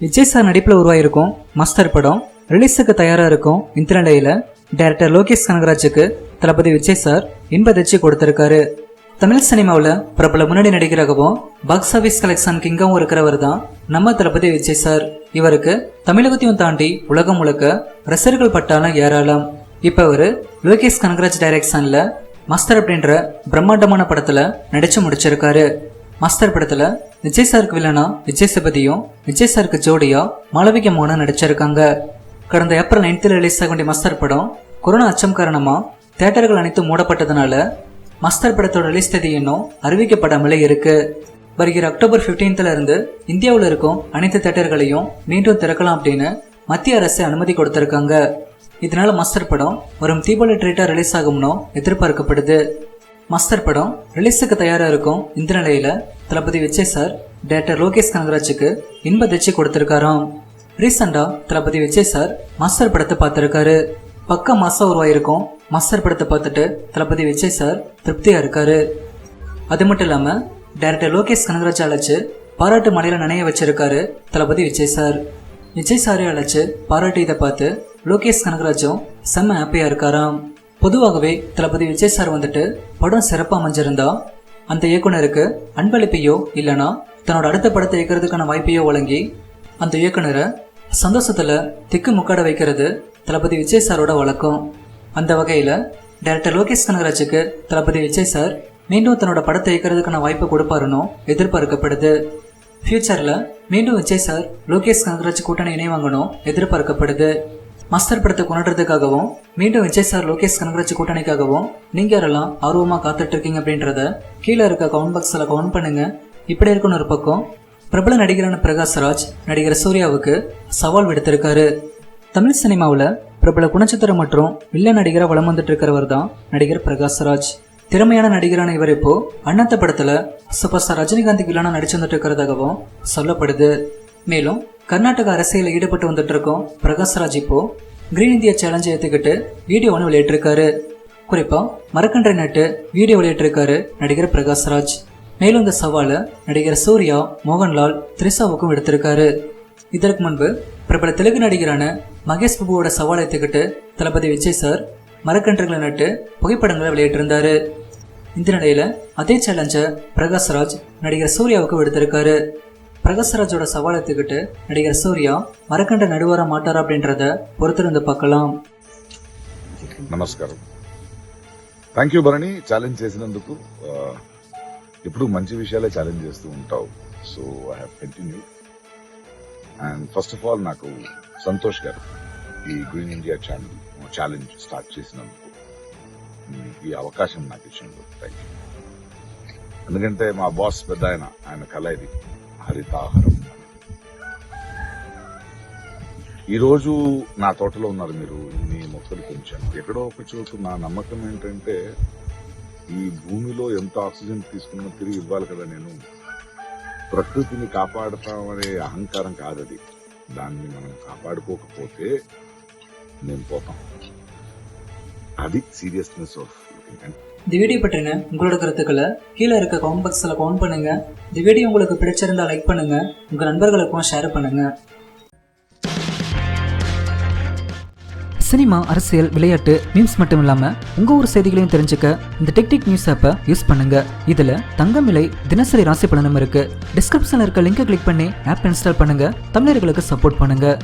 Vijay sir நடிப்பில் உருவாயிருக்கும் master படம் ரிலீஸுக்கு தயாராக இருக்கும் இந்த நிலையில் டைரக்டர் லோகேஷ் கனகராஜுக்கு தளபதி விஜய் சார் இன்பதிர்ச்சி கொடுத்திருக்காரு. தமிழ் சினிமாவில் பிரபல முன்னணி நடிகராகவும் பாக்ஸ் ஆஃபீஸ் கலெக்ஷன் கிங்காகவும் இருக்கிறவர் தான் நம்ம தளபதி விஜய் சார். இவருக்கு தமிழகத்தையும் தாண்டி உலகம் முழுக்க ரசிகர்கள் பட்டாலும் ஏராளம். இப்போ அவர் லோகேஷ் கனகராஜ் டைரக்ஷனில் மாஸ்டர் அப்படின்ற பிரம்மாண்டமான படத்தில் நடித்து முடிச்சிருக்காரு. மாஸ்டர் படத்தில் விஜய் சாருக்கு வில்லனா விஜய் சபதியும் விஜய் சாருக்கு ஜோடியா மாளவிகா மோகனும் நடிச்சிருக்காங்க. கடந்த ஏப்ரல் நைன்த்தில் ரிலீஸ் ஆக வேண்டிய மஸ்தர் படம் கொரோனா அச்சம் காரணமாக தேட்டர்கள் அனைத்தும் மூடப்பட்டதுனால மாஸ்டர் படத்தோட ரிலீஸ் தேதி இன்னும் அறிவிக்கப்படாமலே இருக்கு. வருகிற அக்டோபர் ஃபிஃப்டீன்த்ல இருந்து இந்தியாவில் இருக்கும் அனைத்து தேட்டர்களையும் மீண்டும் திறக்கலாம் அப்படின்னு மத்திய அரசு அனுமதி கொடுத்திருக்காங்க. இதனால மஸ்டர் படம் வரும் தீபாவளி ட்ரீட்டா ரிலீஸ் ஆகும்னு எதிர்பார்க்கப்படுது. மாஸ்டர் படம் ரிலீஸுக்கு தயாராக இருக்கும் இந்த நிலையில் தளபதி விஜய் சார் டேரக்டர் லோகேஷ் கனகராஜுக்கு இன்ப திச்சு கொடுத்துருக்காராம். ரீசெண்டாக தளபதி விஜய் சார் மாஸ்டர் படத்தை பார்த்துருக்காரு. பக்க மாதம் உருவாயிருக்கும் மாஸ்டர் படத்தை பார்த்துட்டு தளபதி விஜய் சார் திருப்தியாக இருக்காரு. அது மட்டும் இல்லாமல் டேரக்டர் லோகேஷ் கனகராஜ் அழைச்சு பாராட்டு மலையில் நனைய வச்சிருக்காரு தளபதி விஜய் சார் விஜய் சாரை அழைச்சு பாராட்டு இதை பார்த்து லோகேஷ் கனகராஜும் செம்ம ஹாப்பியாக இருக்காராம். பொதுவாகவே தளபதி விஜய் சார் வந்துட்டு படம் சிறப்பாக அமைஞ்சிருந்தா அந்த இயக்குனருக்கு அன்பளிப்பையோ இல்லைனா தன்னோட அடுத்த படத்தை இயக்கிறதுக்கான வாய்ப்பையோ வழங்கி அந்த இயக்குனரை சந்தோஷத்தில் திக்கு முக்காட வைக்கிறது தளபதி விஜய் சாரோட வழக்கம். அந்த வகையில் டைரக்டர் லோகேஷ் கனகராஜுக்கு தளபதி விஜய் சார் மீண்டும் தன்னோட படத்தை இயக்கிறதுக்கான வாய்ப்பு கொடுப்பாருன்னு எதிர்பார்க்கப்படுது. ஃபியூச்சரில் மீண்டும் விஜய் சார் லோகேஷ் கனகராஜ் கூட்டணி இணைவாங்கணும் எதிர்பார்க்கப்படுது. மாஸ்டர் படத்தை கொண்டாடுறதுக்காகவும் மீண்டும் விஜய் சார் லோகேஷ் கனகராஜ் கூட்டணிக்காகவும் நீங்க யாரெல்லாம் ஆர்வமாக காத்துட்டு இருக்கீங்க அப்படின்றத கீழே இருக்க கவுண்ட் பாக்ஸில் கவுண்ட் பண்ணுங்க. இப்படி இருக்குன்னு ஒரு பக்கம் பிரபல நடிகரான பிரகாஷ்ராஜ் நடிகர் சூர்யாவுக்கு சவால் விடுத்திருக்காரு. தமிழ் சினிமாவில் பிரபல குணச்சித்திரம் மற்றும் வில்ல நடிகராக வலம் வந்துட்டு இருக்கிறவர் தான் நடிகர் பிரகாஷ்ராஜ் திறமையான நடிகரான இவர் இப்போ அண்ணாத்த படத்தில் சூப்பர் ஸ்டார் ரஜினிகாந்த் வில்லனா நடிச்சு வந்துட்டு இருக்கிறதாகவும் சொல்லப்படுது. மேலும் கர்நாடக அரசியலில் ஈடுபட்டு வந்துட்டு இருக்கோம் பிரகாஷ்ராஜ் இப்போ கிரீன் இந்தியா சேலஞ்சை ஏற்றுக்கிட்டு வீடியோ ஒன்று வெளியிட்டிருக்காரு. குறிப்பா மரக்கன்றை நட்டு வீடியோ வெளியிட்டிருக்காரு நடிகர் பிரகாஷ்ராஜ். மேலும் இந்த சவாலை நடிகர் சூர்யா மோகன்லால் த்ரிஷாவுக்கும் எடுத்திருக்காரு. இதற்கு முன்பு பிரபல தெலுங்கு நடிகரான மகேஷ் பாபுவோட சவாலை ஏற்றுக்கிட்டு தளபதி விஜய் சார் மரக்கன்றுகளை நட்டு புகைப்படங்களை வெளியிட்டிருந்தாரு. இந்த நிலையில அதே சேலஞ்சை பிரகாஷ்ராஜ் நடிகர் சூர்யாவுக்கு விடுத்திருக்காரு பிரகாஷ்ராஜோட சவாலை ஏற்றுக்கிட்டு நடிகர் சூர்யா மரக்கண்ட நடுவர மாட்டாரா அப்படின்றத பொறுத்திருந்து பார்க்கலாம் నమస్కారం థ్యాంక్ యూ భరణి ఛాలెంజ్ చేసినందుకు ఆ, ఎప్పుడు మంచి విషయాలే ఛాలెంజ్ చేస్తూ ఉంటావు so I have continue and first of all నాకు సంతోష్ గారు ఈ green India channel challenge start చేసినందుకు ఉమ్, ఈ అవకాశం నాకు ఇచ్చినందుకు థ్యాంక్ యూ ఎందుకంటే మా బాస్ పెద్ద ఆయన ఆయన కళ ఇది హరితాహారం ఈరోజు నా తోటలో ఉన్నారు మీరు ఇన్ని మొక్కలు పెంచాను. ఎక్కడో ఒక చోటు నా నమ్మకం ఏంటంటే ఈ భూమిలో ఎంత ఆక్సిజన్ తీసుకున్నా తిరిగి ఇవ్వాలి కదా నేను. ప్రకృతిని కాపాడతామనే అహంకారం కాదది. దాన్ని మనం కాపాడుకోకపోతే నేను పోతాం. అది సీరియస్నెస్ ఆఫ్ இந்த வீடியோ பற்றின உங்களோட கருத்துக்களை கீழே இருக்க கமெண்ட் பாக்ஸில் கமெண்ட் பண்ணுங்க. இந்த வீடியோ உங்களுக்கு பிடிச்சிருந்தா லைக் பண்ணுங்க. உங்க நண்பர்களுக்கும் ஷேர் பண்ணுங்க. சினிமா அரசியல் விளையாட்டு மீம்ஸ் மட்டும் இல்லாமல் உங்கள் ஊர் செய்திகளையும் தெரிஞ்சுக்க இந்த டெக்டிக் நியூஸ் ஆப்பை யூஸ் பண்ணுங்க. இதில் தங்கம் விலை தினசரி ராசி பலனும் இருக்கு. டிஸ்கிரிப்ஷனில் இருக்க லிங்கை கிளிக் பண்ணி ஆப் இன்ஸ்டால் பண்ணுங்க. தமிழர்களுக்கு சப்போர்ட் பண்ணுங்க.